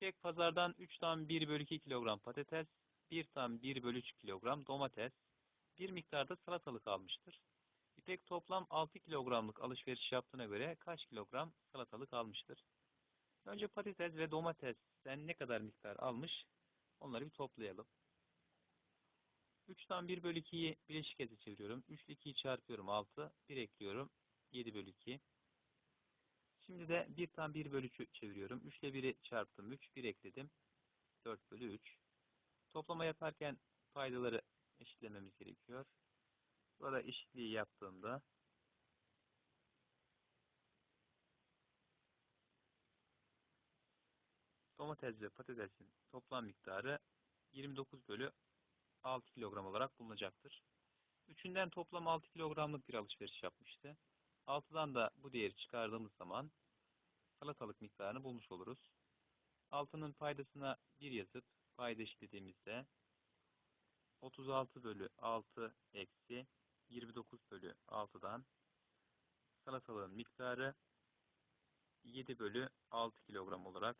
İpek pazardan 3 tam 1 bölü 2 kilogram patates, 1 tam 1 bölü 3 kilogram domates, bir miktarda salatalık almıştır. İpek toplam 6 kilogramlık alışveriş yaptığına göre kaç kilogram salatalık almıştır? Önce patates ve domatesten ne kadar miktar almış onları bir toplayalım. 3'ten 1 bölü 2'yi bileşik ete çeviriyorum. 3 ile 2'yi çarpıyorum 6. 1 ekliyorum. 7 bölü 2. Şimdi de 1 tam 1 bölü 3'ü çeviriyorum. 3 ile 1'i çarptım 3. 1 ekledim. 4 bölü 3. Toplama yaparken paydaları eşitlememiz gerekiyor. Burada eşitliği yaptığımda domates ve patatesin toplam miktarı 29 bölü 6 kilogram olarak bulunacaktır. Üçünden toplam 6 kilogramlık bir alışveriş yapmıştı. 6'dan da bu değeri çıkardığımız zaman salatalık miktarını bulmuş oluruz. 6'nın paydasına 1 yazıp payda eşitlediğimizde 36 bölü 6 eksi 29 bölü 6'dan salatalığın miktarı 7 bölü 6 kilogram olarak